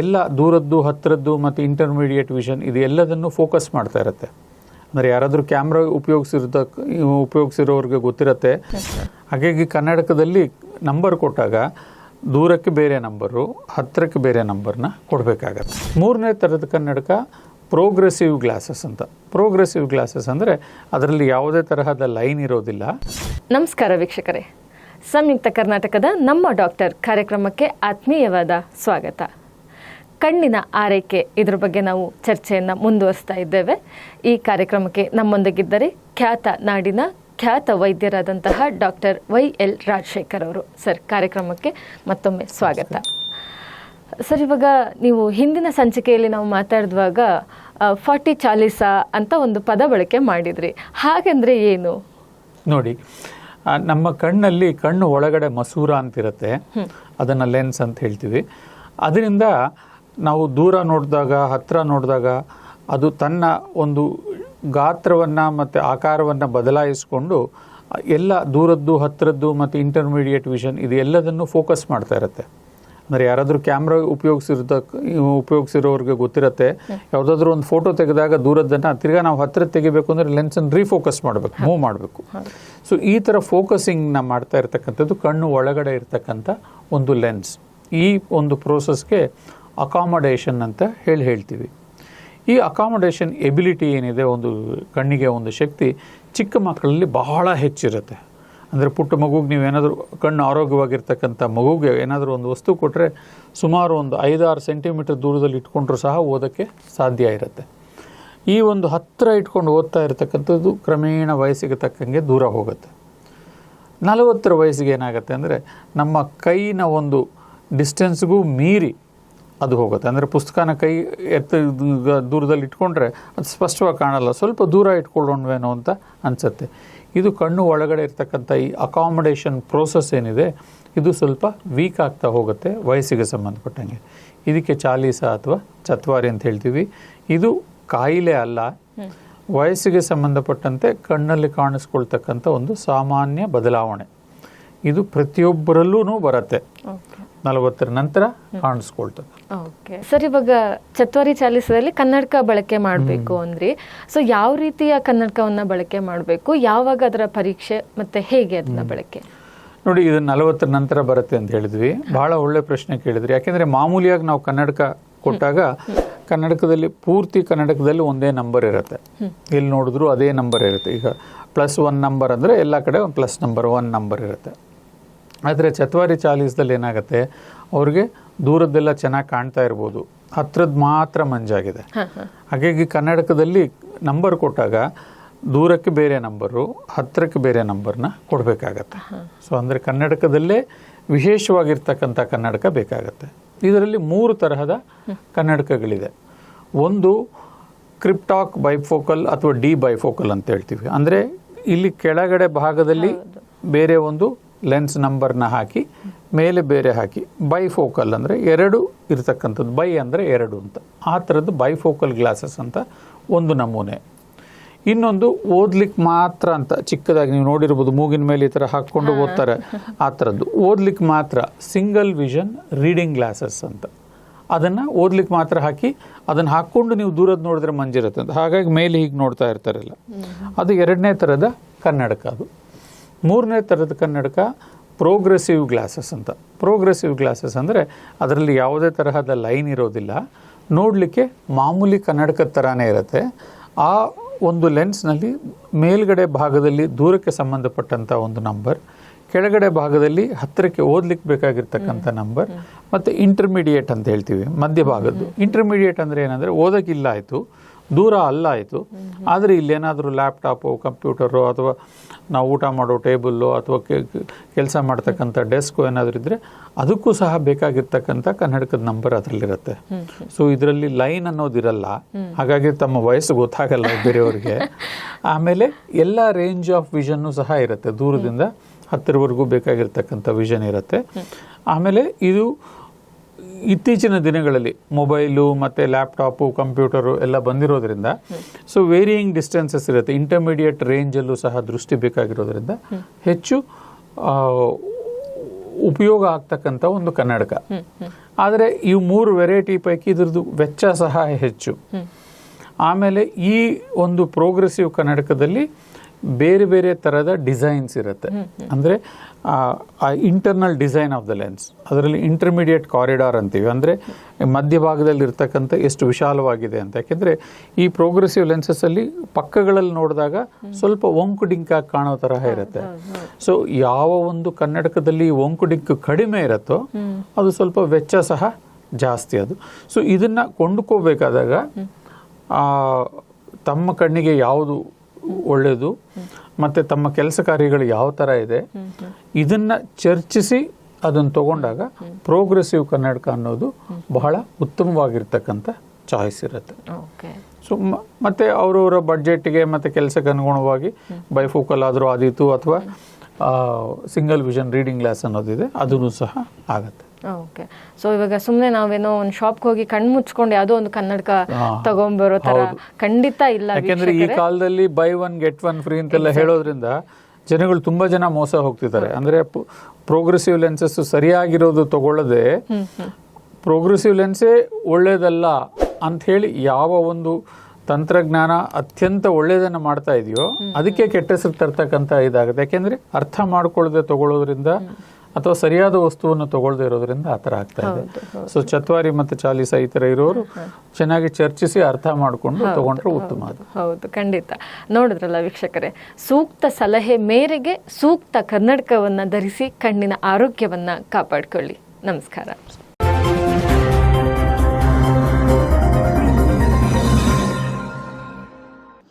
ಎಲ್ಲ ದೂರದ್ದು ಹತ್ತಿರದ್ದು ಮತ್ತು intermediate vision ಇದು ಎಲ್ಲದನ್ನು ಫೋಕಸ್ ಮಾಡ್ತಾ ಇರುತ್ತೆ. ಅಂದರೆ ಯಾರಾದರೂ ಕ್ಯಾಮ್ರಾ ಉಪಯೋಗಿಸಿರ್ತ ಉಪಯೋಗಿಸಿರೋರಿಗೆ ಗೊತ್ತಿರತ್ತೆ. ಹಾಗಾಗಿ ಕನ್ನಡಕದಲ್ಲಿ ನಂಬರ್ ಕೊಟ್ಟಾಗ ದೂರಕ್ಕೆ ಬೇರೆ ನಂಬರು ಹತ್ತಿರಕ್ಕೆ ಬೇರೆ ನಂಬರ್ನ ಕೊಡಬೇಕಾಗತ್ತೆ. ಮೂರನೇ ಥರದ ಕನ್ನಡಕ ಪ್ರೋಗ್ರೆಸಿವ್ ಗ್ಲಾಸಸ್ ಅಂತ. ಪ್ರೋಗ್ರೆಸಿವ್ ಗ್ಲಾಸಸ್ ಅಂದರೆ ಅದರಲ್ಲಿ ಯಾವುದೇ ತರಹದ ಲೈನ್ ಇರೋದಿಲ್ಲ. ನಮಸ್ಕಾರ ವೀಕ್ಷಕರೇ. ಸಂಯುಕ್ತ ಕರ್ನಾಟಕದ ನಮ್ಮ ಡಾಕ್ಟರ್ ಕಾರ್ಯಕ್ರಮಕ್ಕೆ ಆತ್ಮೀಯವಾದ ಸ್ವಾಗತ. ಕಣ್ಣಿನ ಆರೈಕೆ ಇದ್ರ ಬಗ್ಗೆ ನಾವು ಚರ್ಚೆಯನ್ನು ಮುಂದುವರಿಸ್ತಾ ಇದ್ದೇವೆ. ಈ ಕಾರ್ಯಕ್ರಮಕ್ಕೆ ನಮ್ಮೊಂದಿಗಿದ್ದರೆ ಖ್ಯಾತ ನಾಡಿನ ಖ್ಯಾತ ವೈದ್ಯರಾದಂತಹ ಡಾಕ್ಟರ್ ವೈ ಎಲ್ ರಾಜಶೇಖರ್ ಅವರು. ಸರ್ ಕಾರ್ಯಕ್ರಮಕ್ಕೆ ಮತ್ತೊಮ್ಮೆ ಸ್ವಾಗತ. ಸರ್ ಇವಾಗ ನೀವು ಹಿಂದಿನ ಸಂಚಿಕೆಯಲ್ಲಿ ನಾವು ಮಾತಾಡಿದಾಗ ಫಾರ್ಟಿ ಚಾಲಿಸಾ ಅಂತ ಒಂದು ಪದ ಬಳಕೆ ಮಾಡಿದ್ರಿ. ಹಾಗಂದ್ರೆ ಏನು? ನೋಡಿ ನಮ್ಮ ಕಣ್ಣಲ್ಲಿ ಕಣ್ಣು ಒಳಗಡೆ ಮಸೂರ ಅಂತಿರುತ್ತೆ. ಅದನ್ನು ಲೆನ್ಸ್ ಅಂತ ಹೇಳ್ತೀವಿ. ಅದರಿಂದ ನಾವು ದೂರ ನೋಡಿದಾಗ ಹತ್ತಿರ ನೋಡಿದಾಗ ಅದು ತನ್ನ ಒಂದು ಗಾತ್ರವನ್ನು ಮತ್ತು ಆಕಾರವನ್ನು ಬದಲಾಯಿಸಿಕೊಂಡು ಎಲ್ಲ ದೂರದ್ದು ಹತ್ತಿರದ್ದು ಮತ್ತು ಇಂಟರ್ಮೀಡಿಯೇಟ್ ವಿಷನ್ ಇದು ಎಲ್ಲದನ್ನು ಫೋಕಸ್ ಮಾಡ್ತಾ ಇರುತ್ತೆ. ಅಂದರೆ ಯಾರಾದರೂ ಕ್ಯಾಮ್ರಾ ಉಪಯೋಗಿಸಿರ್ತ ಉಪಯೋಗಿಸಿರೋರಿಗೆ ಗೊತ್ತಿರುತ್ತೆ. ಯಾವುದಾದ್ರೂ ಒಂದು ಫೋಟೋ ತೆಗೆದಾಗ ದೂರದ್ದನ್ನು ತಿರ್ಗಾ ನಾವು ಹತ್ತಿರ ತೆಗಿಬೇಕು ಅಂದರೆ ಲೆನ್ಸನ್ನು ರೀಫೋಕಸ್ ಮಾಡಬೇಕು ಮೂವ್ ಮಾಡಬೇಕು. ಸೊ ಈ ಥರ ಫೋಕಸಿಂಗ್ನ ಮಾಡ್ತಾ ಇರ್ತಕ್ಕಂಥದ್ದು ಕಣ್ಣು ಒಳಗಡೆ ಇರ್ತಕ್ಕಂಥ ಒಂದು ಲೆನ್ಸ್ ಈ ಒಂದು ಪ್ರೋಸೆಸ್ಗೆ ಅಕಾಮಡೇಷನ್ ಅಂತ ಹೇಳಿ ಹೇಳ್ತೀವಿ. ಈ ಅಕಾಮಡೇಷನ್ ಎಬಿಲಿಟಿ ಏನಿದೆ, ಒಂದು ಕಣ್ಣಿಗೆ ಒಂದು ಶಕ್ತಿ ಚಿಕ್ಕ ಮಕ್ಕಳಲ್ಲಿ ಬಹಳ ಹೆಚ್ಚಿರುತ್ತೆ. ಅಂದರೆ ಪುಟ್ಟ ಮಗುಗೆ ನೀವೇನಾದರೂ ಕಣ್ಣು ಆರೋಗ್ಯವಾಗಿರ್ತಕ್ಕಂಥ ಮಗುಗೆ ಏನಾದರೂ ಒಂದು ವಸ್ತು ಕೊಟ್ಟರೆ ಸುಮಾರು ಒಂದು ಐದಾರು ಸೆಂಟಿಮೀಟರ್ ದೂರದಲ್ಲಿ ಇಟ್ಕೊಂಡ್ರೂ ಸಹ ಓದೋಕ್ಕೆ ಸಾಧ್ಯ ಇರುತ್ತೆ. ಈ ಒಂದು ಹತ್ತಿರ ಇಟ್ಕೊಂಡು ಓದ್ತಾ ಇರತಕ್ಕಂಥದ್ದು ಕ್ರಮೇಣ ವಯಸ್ಸಿಗೆ ತಕ್ಕಂಗೆ ದೂರ ಹೋಗುತ್ತೆ. ನಲವತ್ತರ ವಯಸ್ಸಿಗೆ ಏನಾಗುತ್ತೆ ಅಂದರೆ ನಮ್ಮ ಕೈನ ಒಂದು ಡಿಸ್ಟೆನ್ಸ್ಗೂ ಮೀರಿ ಅದು ಹೋಗುತ್ತೆ. ಅಂದರೆ ಪುಸ್ತಕನ ಕೈ ಎತ್ತ ದೂರದಲ್ಲಿ ಇಟ್ಕೊಂಡ್ರೆ ಅದು ಸ್ಪಷ್ಟವಾಗಿ ಕಾಣಲ್ಲ. ಸ್ವಲ್ಪ ದೂರ ಇಟ್ಕೊಳ್ಳೋಣವೇನೋ ಅಂತ ಅನಿಸುತ್ತೆ. ಇದು ಕಣ್ಣು ಒಳಗಡೆ ಇರ್ತಕ್ಕಂಥ ಈ ಅಕಾಮಡೇಷನ್ ಪ್ರೋಸೆಸ್ ಏನಿದೆ, ಇದು ಸ್ವಲ್ಪ ವೀಕ್ ಆಗ್ತಾ ಹೋಗುತ್ತೆ ವಯಸ್ಸಿಗೆ ಸಂಬಂಧಪಟ್ಟಂಗೆ. ಇದಕ್ಕೆ ಚಾಲೀಸ ಅಥವಾ ಚತ್ವಾರಿ ಅಂತ ಹೇಳ್ತೀವಿ. ಇದು ಕಾಯಿಲೆ ಅಲ್ಲ, ವಯಸ್ಸಿಗೆ ಸಂಬಂಧಪಟ್ಟಂತೆ ಕಣ್ಣಲ್ಲಿ ಕಾಣಿಸ್ಕೊಳ್ತಕ್ಕಂಥ ಒಂದು ಸಾಮಾನ್ಯ ಬದಲಾವಣೆ. ಇದು ಪ್ರತಿಯೊಬ್ಬರಲ್ಲೂ ಬರುತ್ತೆ. ನಲವತ್ತರ ನಂತರ ಕಾಣಿಸ್ಕೊಳ್ತದೆ. ಓಕೆ. ಸರ್ ಇವಾಗ ಚತ್ವರಿ ಚಾಲಿಸದಲ್ಲಿ ಕನ್ನಡಕ ಬಳಕೆ ಮಾಡಬೇಕು ಅಂದ್ರಿ. ಸೊ ಯಾವ ರೀತಿಯ ಕನ್ನಡಕವನ್ನ ಬಳಕೆ ಮಾಡಬೇಕು? ಯಾವಾಗ ಅದರ ಪರೀಕ್ಷೆ ಮತ್ತೆ ಹೇಗೆ ಅದನ್ನ ಬಳಕೆ? ನೋಡಿ ಇದು ನಲವತ್ತರ ನಂತರ ಬರುತ್ತೆ ಅಂತ ಹೇಳಿದ್ವಿ. ಬಹಳ ಒಳ್ಳೆ ಪ್ರಶ್ನೆ ಕೇಳಿದ್ರಿ. ಯಾಕೆಂದ್ರೆ ಮಾಮೂಲಿಯಾಗಿ ನಾವು ಕನ್ನಡಕ ಕೊಟ್ಟಾಗ ಕನ್ನಡಕದಲ್ಲಿ ಪೂರ್ತಿ ಕನ್ನಡಕದಲ್ಲಿ ಒಂದೇ ನಂಬರ್ ಇರುತ್ತೆ. ಎಲ್ಲಿ ನೋಡಿದ್ರು ಅದೇ ನಂಬರ್ ಇರುತ್ತೆ. ಈಗ ಪ್ಲಸ್ ಒನ್ ನಂಬರ್ ಅಂದರೆ ಎಲ್ಲ ಕಡೆ ಒಂದು ಪ್ಲಸ್ ನಂಬರ್ ಒನ್ ನಂಬರ್ ಇರುತ್ತೆ. ಆದರೆ ಚತ್ವಾರಿ ಚಾಲೀಸ್ದಲ್ಲಿ ಏನಾಗುತ್ತೆ ಅವ್ರಿಗೆ ದೂರದ್ದೆಲ್ಲ ಚೆನ್ನಾಗಿ ಕಾಣ್ತಾ ಇರ್ಬೋದು. ಹತ್ರದ್ದು ಮಾತ್ರ ಮಂಜಾಗಿದೆ. ಹಾಗಾಗಿ ಕನ್ನಡಕದಲ್ಲಿ ನಂಬರ್ ಕೊಟ್ಟಾಗ ದೂರಕ್ಕೆ ಬೇರೆ ನಂಬರು ಹತ್ತಿರಕ್ಕೆ ಬೇರೆ ನಂಬರ್ನ ಕೊಡಬೇಕಾಗತ್ತೆ. ಸೊ ಅಂದರೆ ಕನ್ನಡಕದಲ್ಲೇ ವಿಶೇಷವಾಗಿರ್ತಕ್ಕಂಥ ಕನ್ನಡಕ ಬೇಕಾಗತ್ತೆ. ಇದರಲ್ಲಿ ಮೂರು ತರಹದ ಕನ್ನಡಕಗಳಿದೆ ಒಂದು ಕ್ರಿಪ್ಟಾಕ್ ಬೈಫೋಕಲ್ ಅಥವಾ ಡಿ ಬೈಫೋಕಲ್ ಅಂತ ಹೇಳ್ತೀವಿ. ಅಂದರೆ ಇಲ್ಲಿ ಕೆಳಗಡೆ ಭಾಗದಲ್ಲಿ ಬೇರೆ ಒಂದು ಲೆನ್ಸ್ ನಂಬರ್ನ ಹಾಕಿ ಮೇಲೆ ಬೇರೆ ಹಾಕಿ ಬೈ ಫೋಕಲ್ ಅಂದರೆ ಎರಡು ಇರತಕ್ಕಂಥದ್ದು. ಬೈ ಅಂದರೆ ಎರಡು ಅಂತ. ಆ ಥರದ್ದು ಬೈಫೋಕಲ್ ಗ್ಲಾಸಸ್ ಅಂತ ಒಂದು ನಮೂನೆ. ಇನ್ನೊಂದು ಓದ್ಲಿಕ್ಕೆ ಮಾತ್ರ ಅಂತ ಚಿಕ್ಕದಾಗಿ ನೀವು ನೋಡಿರ್ಬೋದು ಮೂಗಿನ ಮೇಲೆ ಈ ಥರ ಹಾಕ್ಕೊಂಡು ಓದ್ತಾರೆ. ಆ ಥರದ್ದು. ಓದ್ಲಿಕ್ಕೆ ಮಾತ್ರ ಸಿಂಗಲ್ ವಿಷನ್ ರೀಡಿಂಗ್ ಗ್ಲಾಸಸ್ ಅಂತ. ಅದನ್ನು ಓದ್ಲಿಕ್ಕೆ ಮಾತ್ರ ಹಾಕಿ ಅದನ್ನು ಹಾಕ್ಕೊಂಡು ನೀವು ದೂರದ ನೋಡಿದ್ರೆ ಮಂಜಿರುತ್ತೆ ಅಂತ. ಹಾಗಾಗಿ ಮೇಲೆ ಹೀಗೆ ನೋಡ್ತಾ ಇರ್ತಾರಲ್ಲ. ಅದು ಎರಡನೇ ಥರದ ಕನ್ನಡಕ ಅದು. ಮೂರನೇ ಥರದ ಕನ್ನಡಕ ಪ್ರೋಗ್ರೆಸಿವ್ ಗ್ಲಾಸಸ್ ಅಂತ. ಪ್ರೋಗ್ರೆಸಿವ್ ಗ್ಲಾಸಸ್ ಅಂದರೆ ಅದರಲ್ಲಿ ಯಾವುದೇ ತರಹದ ಲೈನ್ ಇರೋದಿಲ್ಲ. ನೋಡಲಿಕ್ಕೆ ಮಾಮೂಲಿ ಕನ್ನಡಕದ ಥರನೇ ಇರುತ್ತೆ. ಆ ಒಂದು ಲೆನ್ಸ್ನಲ್ಲಿ ಮೇಲ್ಗಡೆ ಭಾಗದಲ್ಲಿ ದೂರಕ್ಕೆ ಸಂಬಂಧಪಟ್ಟಂಥ ಒಂದು ನಂಬರ್ ಕೆಳಗಡೆ ಭಾಗದಲ್ಲಿ ಹತ್ತಿರಕ್ಕೆ ಓದ್ಲಿಕ್ಕೆ ಬೇಕಾಗಿರ್ತಕ್ಕಂಥ ನಂಬರ್ ಮತ್ತು ಇಂಟರ್ಮೀಡಿಯೇಟ್ ಅಂತ ಹೇಳ್ತೀವಿ ಮಧ್ಯಭಾಗದ್ದು. ಇಂಟರ್ಮೀಡಿಯೇಟ್ ಅಂದರೆ ಏನಂದರೆ ಓದೋಕ್ಕಿಲ್ಲ ಆಯಿತು. ದೂರ ಅಲ್ಲ ಆಯಿತು ಆದರೆ ಇಲ್ಲೇನಾದರೂ ಲ್ಯಾಪ್ಟಾಪು ಕಂಪ್ಯೂಟರು ಅಥವಾ ನಾವು ಊಟ ಮಾಡೋ ಟೇಬಲ್ಲು ಅಥವಾ ಕೆಲಸ ಮಾಡ್ತಕ್ಕಂಥ ಡೆಸ್ಕು ಏನಾದರೂ ಇದ್ದರೆ ಅದಕ್ಕೂ ಸಹ ಬೇಕಾಗಿರ್ತಕ್ಕಂಥ ಕನ್ನಡಕದ ನಂಬರ್ ಅದರಲ್ಲಿರುತ್ತೆ. ಸೊ ಇದರಲ್ಲಿ ಲೈನ್ ಅನ್ನೋದಿರಲ್ಲ ಹಾಗಾಗಿ ತಮ್ಮ ವಯಸ್ಸು ಗೊತ್ತಾಗಲ್ಲ ಬೇರೆಯವ್ರಿಗೆ. ಆಮೇಲೆ ಎಲ್ಲ ರೇಂಜ್ ಆಫ್ ವಿಷನ್ನು ಸಹ ಇರುತ್ತೆ. ದೂರದಿಂದ ಹತ್ತಿರವರೆಗೂ ಬೇಕಾಗಿರ್ತಕ್ಕಂಥ ವಿಷನ್ ಇರುತ್ತೆ. ಆಮೇಲೆ ಇದು ಇತ್ತೀಚಿನ ದಿನಗಳಲ್ಲಿ ಮೊಬೈಲು ಮತ್ತು ಲ್ಯಾಪ್ಟಾಪು, ಕಂಪ್ಯೂಟರು ಎಲ್ಲ ಬಂದಿರೋದ್ರಿಂದ ಸೊ ವೇರಿಯಿಂಗ್ ಡಿಸ್ಟೆನ್ಸಸ್ ಇರುತ್ತೆ. ಇಂಟರ್ಮೀಡಿಯೇಟ್ ರೇಂಜಲ್ಲೂ ಸಹ ದೃಷ್ಟಿ ಬೇಕಾಗಿರೋದ್ರಿಂದ ಹೆಚ್ಚು ಉಪಯೋಗ ಆಗ್ತಕ್ಕಂಥ ಒಂದು ಕನ್ನಡಕ. ಆದರೆ ಈ ಮೂರು ವೆರೈಟಿ ಪೈಕಿ ಇದ್ರದ್ದು ವೆಚ್ಚ ಸಹ ಹೆಚ್ಚು. ಆಮೇಲೆ ಈ ಒಂದು ಪ್ರೋಗ್ರೆಸಿವ್ ಕನ್ನಡಕದಲ್ಲಿ ಬೇರೆ ಬೇರೆ ಥರದ ಡಿಸೈನ್ಸ್ ಇರುತ್ತೆ. ಅಂದರೆ internal design of the lens ಅದರಲ್ಲಿ ಇಂಟರ್ಮೀಡಿಯೇಟ್ ಕಾರಿಡಾರ್ ಅಂತೀವಿ. ಅಂದರೆ ಮಧ್ಯಭಾಗದಲ್ಲಿ ಇರ್ತಕ್ಕಂಥ ಎಷ್ಟು ವಿಶಾಲವಾಗಿದೆ ಅಂತ. ಯಾಕೆಂದರೆ, ಈ ಪ್ರೋಗ್ರೆಸಿವ್ ಲೆನ್ಸಸ್ಸಲ್ಲಿ ಪಕ್ಕಗಳಲ್ಲಿ ನೋಡಿದಾಗ ಸ್ವಲ್ಪ ಒಂಕು ಡಿಂಕಾಗಿ ಕಾಣೋ ತರಹ ಇರುತ್ತೆ. ಸೊ ಯಾವ ಒಂದು ಕನ್ನಡಕದಲ್ಲಿ ಒಂಕು ಡಿಂಕು ಕಡಿಮೆ ಇರುತ್ತೋ, ಅದು ಸ್ವಲ್ಪ ವೆಚ್ಚ ಸಹ ಜಾಸ್ತಿ ಅದು. ಸೊ ಇದನ್ನು ಕೊಂಡುಕೋಬೇಕಾದಾಗ ತಮ್ಮ ಕಣ್ಣಿಗೆ ಯಾವುದು ಒಳ್ಳೆಯದು ಮತ್ತು ತಮ್ಮ ಕೆಲಸ ಕಾರ್ಯಗಳು ಯಾವ ಥರ ಇದೆ ಇದನ್ನು ಚರ್ಚಿಸಿ ಅದನ್ನು ತಗೊಂಡಾಗ ಪ್ರೋಗ್ರೆಸಿವ್ ಕನ್ನಡಕ ಅನ್ನೋದು ಬಹಳ ಉತ್ತಮವಾಗಿರ್ತಕ್ಕಂಥ ಚಾಯ್ಸ್ ಇರುತ್ತೆ. ಸೊ ಮತ್ತು ಮತ್ತೆ ಅವರವರ ಬಡ್ಜೆಟ್ಗೆ ಮತ್ತು ಕೆಲಸಕ್ಕೆ ಅನುಗುಣವಾಗಿ ಬೈಫೋಕಲ್ ಆದರೂ ಆದೀತು ಅಥವಾ ಸಿಂಗಲ್ ವಿಷನ್ ರೀಡಿಂಗ್ ಗ್ಲಾಸ್ ಅನ್ನೋದಿದೆ ಅದೂ ಸಹ ಆಗತ್ತೆ. ಓಕೆ ಸೊ ಇವಾಗ ಸುಮ್ಮನೆ ನಾವೇನೋ ಒಂದು ಶಾಪ್ಗೆ ಹೋಗಿ ಕಣ್ಣು ಮುಚ್ಕೊಂಡು ಯಾವುದೋ ಒಂದು ಕನ್ನಡಕ. ತಗೊಂಬರೋ ತರ ಖಂಡಿತ ಇಲ್ಲ ಯಾಕೆಂದ್ರೆ ಈ ಕಾಲದಲ್ಲಿ buy one get one free ಅಂತೆಲ್ಲ ಹೇಳೋದ್ರಿಂದ ಜನಗಳು ತುಂಬಾ ಜನ ಮೋಸ ಹೋಗ್ತಿದ್ದಾರೆ. ಅಂದ್ರೆ ಪ್ರೋಗ್ರೆಸಿವ್ ಲೆನ್ಸಸ್ ಸರಿಯಾಗಿರೋದು ತಗೊಳ್ಳದೆ ಪ್ರೋಗ್ರೆಸಿವ್ ಲೆನ್ಸೇ ಒಳ್ಳೇದಲ್ಲ ಅಂತ ಹೇಳಿ ಯಾವ ಒಂದು ತಂತ್ರಜ್ಞಾನ ಅತ್ಯಂತ ಒಳ್ಳೇದನ್ನ ಮಾಡ್ತಾ ಇದೆಯೋ ಅದಕ್ಕೆ ಕೆಟ್ಟ ಹೆಸರು ತರ್ತಕ್ಕಂಥ ಇದಾಗುತ್ತೆ. ಯಾಕೆಂದ್ರೆ ಅರ್ಥ ಮಾಡ್ಕೊಳ್ಳದೆ ತಗೊಳ್ಳೋದ್ರಿಂದ ಅಥವಾ ಸರಿಯಾದ ವಸ್ತುವನ್ನು ತಗೊಳ್ಳದೇ ಇರೋದ್ರಿಂದ ಆ ಥರ ಆಗ್ತಾ ಇದೆ. ಸೊ ಚತ್ವಾರಿ ಮತ್ತು ಚಾಲೀಸ ಈ ಥರ ಇರೋರು ಚೆನ್ನಾಗಿ ಚರ್ಚಿಸಿ ಅರ್ಥ ಮಾಡಿಕೊಂಡು ತಗೊಂಡ್ರೆ ಉತ್ತಮ ಅದು. ಹೌದು ಖಂಡಿತ. ನೋಡಿದ್ರಲ್ಲ ವೀಕ್ಷಕರೇ ಸೂಕ್ತ ಸಲಹೆ ಮೇರೆಗೆ ಸೂಕ್ತ ಕನ್ನಡಕವನ್ನು ಧರಿಸಿ ಕಣ್ಣಿನ ಆರೋಗ್ಯವನ್ನು ಕಾಪಾಡಿಕೊಳ್ಳಿ. ನಮಸ್ಕಾರ.